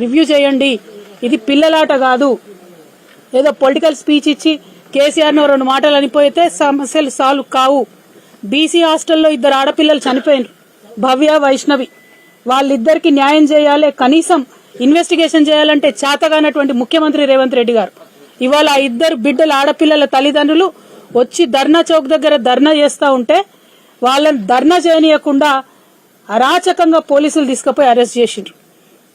Review చేయండి. ఇది పిల్లలాట కాదు. ఏదో పొలిటికల్ స్పీచ్ ఇచ్చి కేసీఆర్ను రెండు మాటలు అనిపోయితే సమస్యలు సాల్వ్ కావు. బీసీ హాస్టల్లో ఇద్దరు ఆడపిల్లలు చనిపోయారు భవ్య వైష్ణవి. వాళ్ళిద్దరికి న్యాయం చేయాలి. కనీసం ఇన్వెస్టిగేషన్ చేయాలంటే చేతగానటువంటి ముఖ్యమంత్రి రేవంత్ రెడ్డి గారు. ఇవాళ ఆ ఇద్దరు బిడ్డల ఆడపిల్లల తల్లిదండ్రులు వచ్చి ధర్నా చౌక్ దగ్గర ధర్నా చేస్తా ఉంటే వాళ్ళని ధర్నా చేయనీయకుండా అరాచకంగా పోలీసులు తీసుకుపోయి అరెస్ట్ చేసిండ్రు.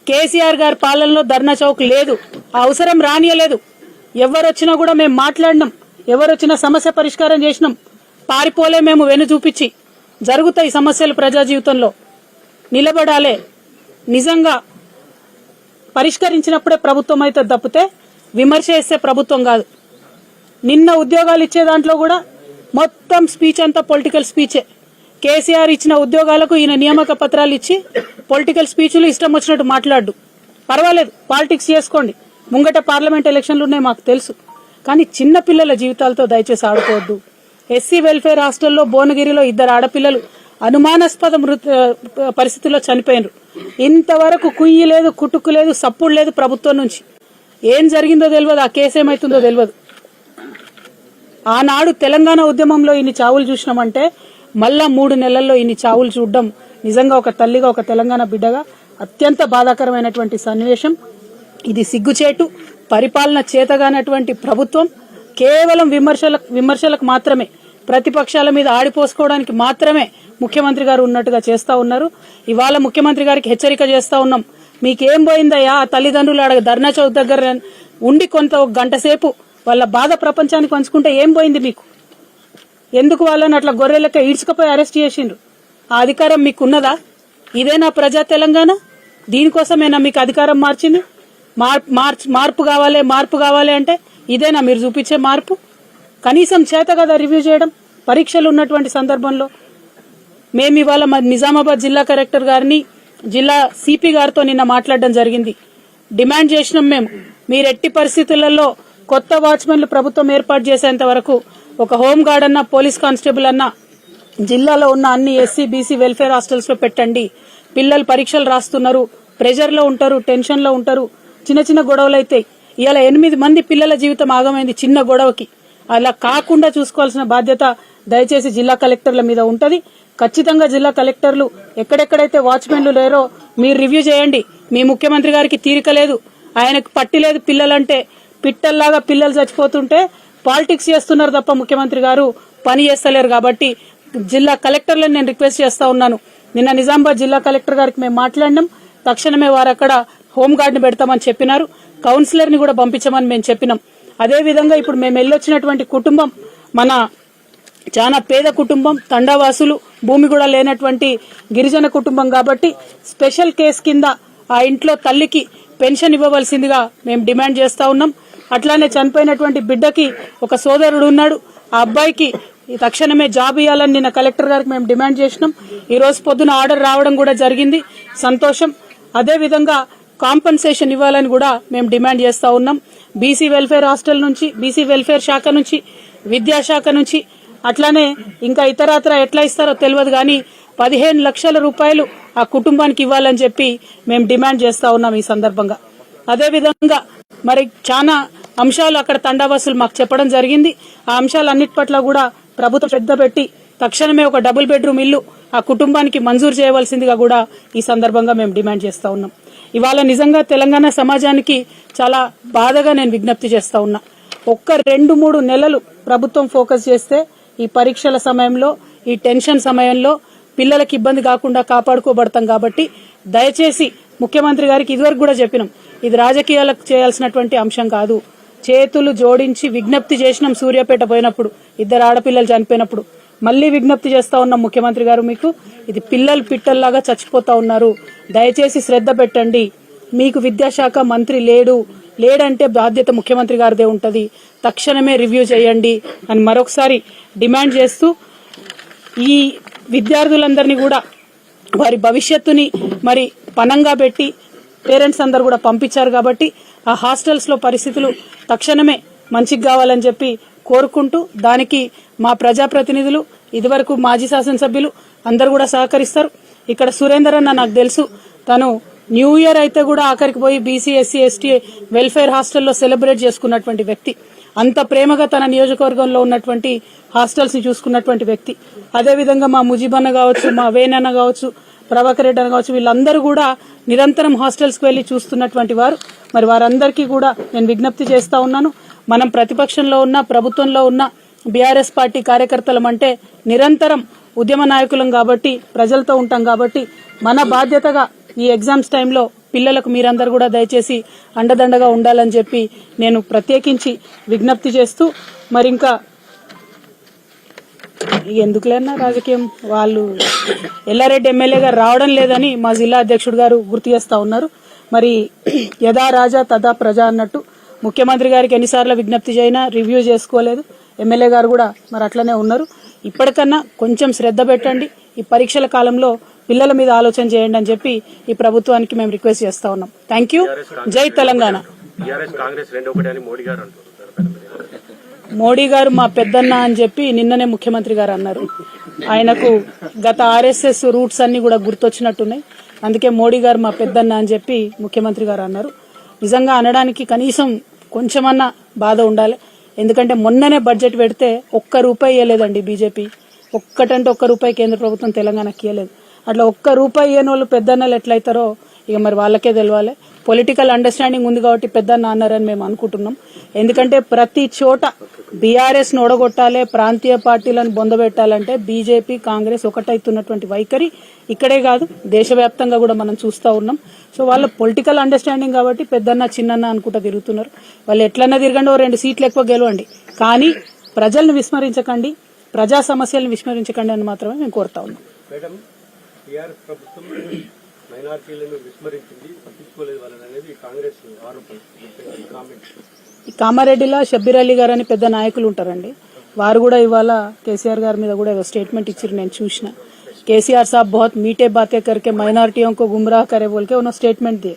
కేసీఆర్ గారి పాలనలో ధర్నా చౌక్ లేదు. ఆ అవసరం రానియలేదు. ఎవరొచ్చినా కూడా మేము మాట్లాడినాం. ఎవరొచ్చినా సమస్య పరిష్కారం చేసినాం. పారిపోలే మేము వెను చూపించి. జరుగుతాయి సమస్యలు ప్రజా జీవితంలో. నిలబడాలే. నిజంగా పరిష్కరించినప్పుడే ప్రభుత్వం అయితే తప్పితే విమర్శ చేస్తే ప్రభుత్వం కాదు. నిన్న ఉద్యోగాలు ఇచ్చే దాంట్లో కూడా మొత్తం స్పీచ్ అంతా పొలిటికల్ స్పీచే. కేసీఆర్ ఇచ్చిన ఉద్యోగాలకు ఈయన నియామక పత్రాలు ఇచ్చి పొలిటికల్ స్పీచ్లు ఇష్టం వచ్చినట్టు మాట్లాడు పర్వాలేదు పాలిటిక్స్ చేసుకోండి. ముంగట పార్లమెంట్ ఎలక్షన్లు ఉన్నాయి మాకు తెలుసు. కానీ చిన్న పిల్లల జీవితాలతో దయచేసి ఆడుకోవద్దు. ఎస్సీ వెల్ఫేర్ హాస్టల్లో భువనగిరిలో ఇద్దరు ఆడపిల్లలు అనుమానాస్పద మృత పరిస్థితుల్లో చనిపోయినరు. ఇంతవరకు కుయ్యి లేదు కుటుక్కు లేదు సప్పుడు లేదు ప్రభుత్వం నుంచి. ఏం జరిగిందో తెలియదు ఆ కేసు ఏమైతుందో తెలియదు ఆనాడు తెలంగాణ ఉద్యమంలో ఇన్ని చావులు చూసినామంటే మళ్ళా మూడు నెలల్లో ఇన్ని చావులు చూడడం నిజంగా ఒక తల్లిగా ఒక తెలంగాణ బిడ్డగా అత్యంత బాధాకరమైనటువంటి సన్నివేశం. ఇది సిగ్గుచేటు పరిపాలన చేతగానటువంటి ప్రభుత్వం. కేవలం విమర్శలకు విమర్శలకు మాత్రమే ప్రతిపక్షాల మీద ఆడిపోసుకోవడానికి మాత్రమే ముఖ్యమంత్రి గారు ఉన్నట్టుగా చేస్తా ఉన్నారు. ఇవాళ ముఖ్యమంత్రి గారికి హెచ్చరిక చేస్తా ఉన్నాం. మీకేం పోయిందయ్యా? తల్లిదండ్రులు అడగ ధర్నా చౌక్ దగ్గర ఉండి కొంత ఒక గంట సేపు వాళ్ళ బాధ ప్రపంచానికి పంచుకుంటే ఏం పోయింది మీకు? ఎందుకు వాళ్ళని అట్లా గొర్రెలక ఈడ్చుకపోయి అరెస్ట్ చేసిండ్రు? ఆ అధికారం మీకున్నదా? ఇదేనా ప్రజా తెలంగాణ? దీనికోసమేనా మీకు అధికారం మార్చింది? మార్- మార్చ్- మార్పు కావాలి మార్పు కావాలి అంటే ఇదేనా మీరు చూపించే మార్పు? కనీసం చేత కదా రివ్యూ చేయడం? పరీక్షలు ఉన్నటువంటి సందర్భంలో మేము ఇవాళ మా నిజామాబాద్ జిల్లా కలెక్టర్ గారిని జిల్లా సిపి గారితో నిన్న మాట్లాడడం జరిగింది. డిమాండ్ చేసినాం మేము మీరు ఎట్టి పరిస్థితులలో కొత్త వాచ్మెన్లు ప్రభుత్వం ఏర్పాటు చేసేంత వరకు ఒక హోంగార్డ్ అన్న పోలీస్ కానిస్టేబుల్ అన్నా జిల్లాలో ఉన్న అన్ని ఎస్సీ బీసీ వెల్ఫేర్ హాస్టల్స్లో పెట్టండి. పిల్లలు పరీక్షలు రాస్తున్నారు. ప్రెషర్లో ఉంటారు టెన్షన్లో ఉంటారు. చిన్న చిన్న గొడవలు అయితే ఇలా ఎనిమిది మంది పిల్లల జీవితం ఆగమైంది చిన్న గొడవకి. అలా కాకుండా చూసుకోవాల్సిన బాధ్యత దయచేసి జిల్లా కలెక్టర్ల మీద ఉంటది. ఖచ్చితంగా జిల్లా కలెక్టర్లు ఎక్కడెక్కడైతే వాచ్మెన్లు లేరో మీరు రివ్యూ చేయండి. మీ ముఖ్యమంత్రి గారికి తీరిక లేదు. ఆయనకు పట్టి లేదు పిల్లలంటే పిట్టల్లాగా పిల్లలు చచ్చిపోతుంటే పాలిటిక్స్ చేస్తున్నారు తప్ప ముఖ్యమంత్రి గారు పని చేస్తలేరు కాబట్టి జిల్లా కలెక్టర్లను నేను రిక్వెస్ట్ చేస్తా ఉన్నాను. నిన్న నిజామాబాద్ జిల్లా కలెక్టర్ గారికి మేము మాట్లాడినాం. తక్షణమే వారు అక్కడ హోంగార్డ్ని పెడతామని చెప్పినారు. కౌన్సిలర్ని కూడా పంపించమని మేము చెప్పినాం. అదే విధంగా ఇప్పుడు మేము వెళ్ళొచ్చినటువంటి కుటుంబం మన చాలా పేద కుటుంబం తండావాసులు భూమి కూడా లేనటువంటి గిరిజన కుటుంబం కాబట్టి స్పెషల్ కేసు కింద ఆ ఇంట్లో తల్లికి పెన్షన్ ఇవ్వవలసిందిగా మేము డిమాండ్ చేస్తా ఉన్నాం. అట్లానే చనిపోయినటువంటి బిడ్డకి ఒక సోదరుడు ఉన్నాడు. ఆ అబ్బాయికి ఈ తక్షణమే జాబ్ ఇవ్వాలని నిన్న కలెక్టర్ గారికి మేము డిమాండ్ చేసినాం. ఈ రోజు పొద్దున ఆర్డర్ రావడం కూడా జరిగింది. సంతోషం. అదే విధంగా కాంపన్సేషన్ ఇవ్వాలని కూడా మేము డిమాండ్ చేస్తా ఉన్నాం. బీసీ వెల్ఫేర్ హాస్టల్ నుంచి బీసీ వెల్ఫేర్ శాఖ నుంచి విద్యాశాఖ నుంచి అట్లానే ఇంకా ఇతరత్ర ఎట్లా ఇస్తారో తెలియదు కానీ పదిహేను లక్షల రూపాయలు ఆ కుటుంబానికి ఇవ్వాలని చెప్పి మేము డిమాండ్ చేస్తా ఉన్నాం ఈ సందర్భంగా. అదేవిధంగా మరి చాలా అంశాలు అక్కడ తండావాసులు మాకు చెప్పడం జరిగింది. ఆ అంశాలన్నిటి పట్ల కూడా ప్రభుత్వం శ్రద్ధ పెట్టి తక్షణమే ఒక డబుల్ బెడ్రూమ్ ఇల్లు ఆ కుటుంబానికి మంజూరు చేయవలసిందిగా కూడా ఈ సందర్భంగా మేము డిమాండ్ చేస్తా ఉన్నాం. ఇవాళ నిజంగా తెలంగాణ సమాజానికి చాలా బాధగా నేను విజ్ఞప్తి చేస్తా ఉన్నా. ఒక్క రెండు మూడు నెలలు ప్రభుత్వం ఫోకస్ చేస్తే ఈ పరీక్షల సమయంలో ఈ టెన్షన్ సమయంలో పిల్లలకి ఇబ్బంది కాకుండా కాపాడుకోబడతాం కాబట్టి దయచేసి ముఖ్యమంత్రి గారికి ఇదివరకు కూడా చెప్పినాం. ఇది రాజకీయాలకు చేయాల్సినటువంటి అంశం కాదు. చేతులు జోడించి విజ్ఞప్తి చేసినాం సూర్యాపేట పోయినప్పుడు. ఇద్దరు ఆడపిల్లలు చనిపోయినప్పుడు. మళ్ళీ విజ్ఞప్తి చేస్తా ఉన్నాం ముఖ్యమంత్రి గారు మీకు. ఇది పిల్లలు పిట్టల్లాగా చచ్చిపోతా ఉన్నారు. దయచేసి శ్రద్ధ పెట్టండి. మీకు విద్యాశాఖ మంత్రి లేడు. లేడంటే బాధ్యత ముఖ్యమంత్రి గారిదే ఉంటుంది. తక్షణమే రివ్యూ చేయండి అని మరొకసారి డిమాండ్ చేస్తూ ఈ విద్యార్థులందరినీ కూడా వారి భవిష్యత్తుని మరి పనంగా పెట్టి పేరెంట్స్ అందరు కూడా పంపించారు కాబట్టి ఆ హాస్టల్స్లో పరిస్థితులు తక్షణమే మంచిగా కావాలని చెప్పి కోరుకుంటూ దానికి మా ప్రజాప్రతినిధులు ఇదివరకు మాజీ శాసనసభ్యులు అందరు కూడా సహకరిస్తారు. ఇక్కడ సురేందర్ అన్న నాకు తెలుసు. తను న్యూ ఇయర్ అయితే కూడా ఆఖరికి పోయి బీసీ ఎస్సీ ఎస్టీ వెల్ఫేర్ హాస్టల్లో సెలబ్రేట్ చేసుకున్నటువంటి వ్యక్తి. అంత ప్రేమగా తన నియోజకవర్గంలో ఉన్నటువంటి హాస్టల్స్ని చూసుకున్నటువంటి వ్యక్తి. అదేవిధంగా మా ముజీబన్న కావచ్చు మా వేనన్న కావచ్చు ప్రభాకర్ రెడ్డి అన్న కావచ్చు వీళ్ళందరూ కూడా నిరంతరం హాస్టల్స్కి వెళ్ళి చూస్తున్నటువంటి వారు. మరి వారందరికీ కూడా నేను విజ్ఞప్తి చేస్తా ఉన్నాను. మనం ప్రతిపక్షంలో ఉన్న ప్రభుత్వంలో ఉన్న బీఆర్ఎస్ పార్టీ కార్యకర్తలం అంటే నిరంతరం ఉద్యమ నాయకులం కాబట్టి ప్రజలతో ఉంటాం కాబట్టి మన బాధ్యతగా ఈ ఎగ్జామ్స్ టైంలో పిల్లలకు మీరందరూ కూడా దయచేసి అండదండగా ఉండాలని చెప్పి నేను ప్రత్యేకించి విజ్ఞప్తి చేస్తూ మరి ఇంకా ఎందుకులేనా రాజకీయం? వాళ్ళు ఎల్లారెడ్డి ఎమ్మెల్యే గారు రావడం లేదని మా జిల్లా అధ్యక్షుడు గారు గుర్తు చేస్తా ఉన్నారు. మరి యథా రాజా తదా ప్రజ అన్నట్టు ముఖ్యమంత్రి గారికి ఎన్నిసార్లు విజ్ఞప్తి చేయినా రివ్యూ చేసుకోలేదు. ఎమ్మెల్యే గారు కూడా మరి అట్లనే ఉన్నారు. ఇప్పటికన్నా కొంచెం శ్రద్ధ పెట్టండి. ఈ పరీక్షల కాలంలో పిల్లల మీద ఆలోచన చేయండి అని చెప్పి ఈ ప్రభుత్వానికి మేము రిక్వెస్ట్ చేస్తా ఉన్నాం. Thank you. జై తెలంగాణ. కాంగ్రెస్ మోడీ గారు మోడీ గారు మా పెద్దన్న అని చెప్పి నిన్ననే ముఖ్యమంత్రి గారు అన్నారు. ఆయనకు గత ఆర్ఎస్ఎస్ రూట్స్ అన్ని కూడా గుర్తొచ్చినట్టున్నాయి. అందుకే మోడీ గారు మా పెద్దన్న అని చెప్పి ముఖ్యమంత్రి గారు అన్నారు. నిజంగా అనడానికి కనీసం కొంచెమన్నా బాధ ఉండాలి. ఎందుకంటే మొన్ననే బడ్జెట్ పెడితే ఒక్క రూపాయి ఇవ్వలేదండి బీజేపీ. ఒక్కటంటే ఒక్క రూపాయి కేంద్ర ప్రభుత్వం తెలంగాణకి ఇవ్వలేదు అట్లా ఒక్క రూపాయి ఇవ్వని వాళ్ళు పెద్దన్నలు ఎట్లయితారో ఇక మరి వాళ్ళకే తెలవాలి. పొలిటికల్ అండర్స్టాండింగ్ ఉంది కాబట్టి పెద్దన్న అన్నారని మేము అనుకుంటున్నాం. ఎందుకంటే ప్రతి చోట బీఆర్ఎస్ను ఓడగొట్టాలి ప్రాంతీయ పార్టీలను బొందబెట్టాలంటే బీజేపీ కాంగ్రెస్ ఒకటైతున్నటువంటి వైఖరి ఇక్కడే కాదు దేశవ్యాప్తంగా కూడా మనం చూస్తా ఉన్నాం. సో వాళ్ళ పొలిటికల్ అండర్స్టాండింగ్ కాబట్టి పెద్దన్న చిన్నన్న అనుకుంటా తిరుగుతున్నారు. వాళ్ళు ఎట్లన్నా తిరగండి ఓ రెండు సీట్లు ఎక్కువ గెలవండి. కానీ ప్రజలను విస్మరించకండి ప్రజా సమస్యలను విస్మరించకండి అని మాత్రమే మేము కోరుతా ఉన్నాం. మేడం ప్రభుత్వం మైనార్టీలను విస్మరించింది పట్టించుకోలేదు వాళ్ళని అనేది కాంగ్రెస్ ఆరోపణ. కామెంట్ कामारे షబ్బీర్ अली గారు అని పెద్ద నాయకులు ఉంటారండి. వారు కూడా ఇవాళ కేసీఆర్ साहब बहुत मीठे बातें करके मैनारटियों को गुमराह करे बोल के उन्होंने स्टेटमेंट दिए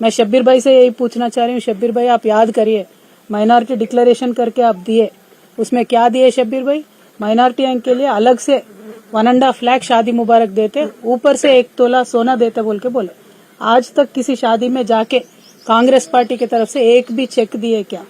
मैं शब्बीर भाई से यही पूछना चाह रही हूँ शब्बीर भाई आप याद करिए माइनॉरिटी डिक्लेरेशन करके आप दिए उसमें क्या दिए शब्बीर भाई माइनॉरिटी के लिए अलग से वन एंड हाफ़ लैख शादी मुबारक देते ऊपर से एक तोला सोना देते बोल के बोले आज तक किसी शादी में जाके कांग्रेस पार्टी की तरफ़ से एक भी चेक दिए क्या?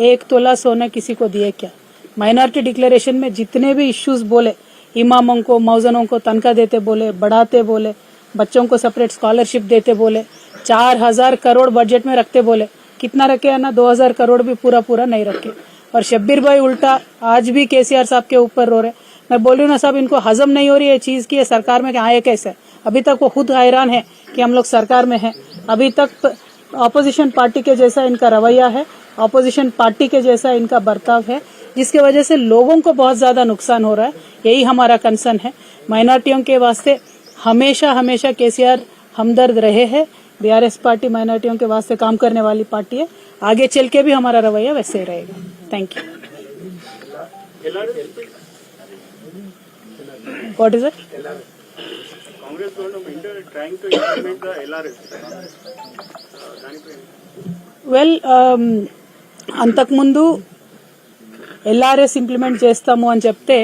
एक तोला सोना किसी को दिए क्या? माइनॉरिटी डिक्लेरेशन में जितने भी इश्यूज़ बोले, इमामों को मौजनों को तनख्वाह देते बोले, बढ़ाते बोले, बच्चों को सेपरेट स्कॉलरशिप देते बोले, चार हज़ार करोड़ बजट में रखते बोले, कितना रखे है ना दो हज़ार करोड़ भी पूरा पूरा नहीं रखे। और शब्बीर भाई उल्टा आज भी केसीआर साहब के ऊपर रो रहे मैं बोल रही हूँ ना साहब, इनको हजम नहीं हो रही है चीज़ की सरकार में आए कैसे अभी तक वो खुद हैरान है कि हम लोग सरकार में है। अभी तक ऑपोजिशन पार्टी के जैसा इनका रवैया है, ऑपोजिशन पार्टी के जैसा इनका बर्ताव है, जिसके वजह से लोगों को बहुत ज़्यादा नुकसान हो रहा है, यही हमारा कंसर्न है। माइनॉरिटियों के वास्ते हमेशा हमेशा केसीआर हमदर्द रहे हैं। बीआरएस पार्टी माइनॉरिटियों के वास्ते काम करने वाली पार्टी है। आगे चल के भी हमारा रवैया वैसे ही रहेगा। Thank you what is it? Congress government trying to implement the LRS well అంతకుముందు ఎల్ఆర్ఎస్ ఇంప్లిమెంట్ చేస్తాము అని చెప్తే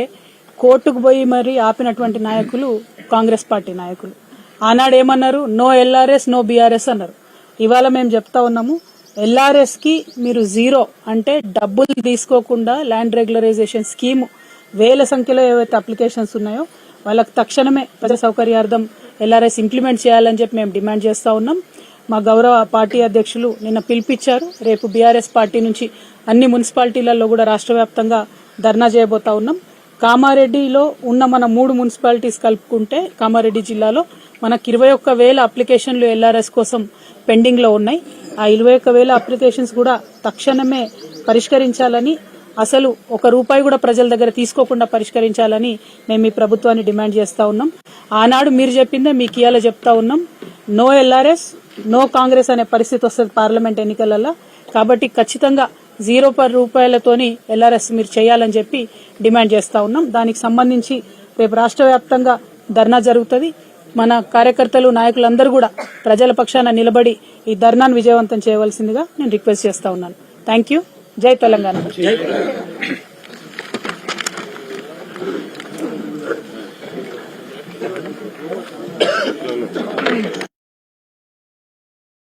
కోర్టుకు పోయి మరి ఆపినటువంటి నాయకులు కాంగ్రెస్ పార్టీ నాయకులు. ఆనాడు ఏమన్నారు? నో ఎల్ఆర్ఎస్ నో బీఆర్ఎస్ అన్నారు. ఇవాళ మేము చెప్తా ఉన్నాము ఎల్ఆర్ఎస్కి మీరు జీరో అంటే డబ్బులు తీసుకోకుండా ల్యాండ్ రెగ్యులరైజేషన్ స్కీమ్ వేల సంఖ్యలో ఏవైతే అప్లికేషన్స్ ఉన్నాయో వాళ్ళకు తక్షణమే ప్రజా సౌకర్యార్థం ఎల్ఆర్ఎస్ ఇంప్లిమెంట్ చేయాలని చెప్పి మేము డిమాండ్ చేస్తా ఉన్నాం. మా గౌరవ పార్టీ అధ్యక్షులు నిన్న పిలిపించారు. రేపు బీఆర్ఎస్ పార్టీ నుంచి అన్ని మున్సిపాలిటీలలో కూడా రాష్ట్ర వ్యాప్తంగా ధర్నా చేయబోతా ఉన్నాం. కామారెడ్డిలో ఉన్న మన మూడు మున్సిపాలిటీస్ కలుపుకుంటే కామారెడ్డి జిల్లాలో మనకు ఇరవై ఒక్క వేల అప్లికేషన్లు ఎల్ఆర్ఎస్ కోసం పెండింగ్లో ఉన్నాయి. ఆ ఇరవై ఒక్క వేల అప్లికేషన్స్ కూడా తక్షణమే పరిష్కరించాలని అసలు ఒక రూపాయి కూడా ప్రజల దగ్గర తీసుకోకుండా పరిష్కరించాలని మేము ఈ ప్రభుత్వాన్ని డిమాండ్ చేస్తా ఉన్నాం. ఆనాడు మీరు చెప్పిందే మీకు ఇవాళ చెప్తా ఉన్నాం. నో ఎల్ఆర్ఎస్ నో కాంగ్రెస్ అనే పరిస్థితి వస్తుంది పార్లమెంట్ ఎన్నికలలో కాబట్టి ఖచ్చితంగా జీరో పర్ రూపాయలతోని ఎల్ఆర్ఎస్ మీరు చేయాలని చెప్పి డిమాండ్ చేస్తా ఉన్నాం. దానికి సంబంధించి రేపు రాష్ట్ర వ్యాప్తంగా ధర్నా జరుగుతుంది. మన కార్యకర్తలు నాయకులందరూ కూడా ప్రజల పక్షాన నిలబడి ఈ ధర్నాను విజయవంతం చేయవలసిందిగా నేను రిక్వెస్ట్ చేస్తా ఉన్నాను. Thank you. జై తెలంగాణ.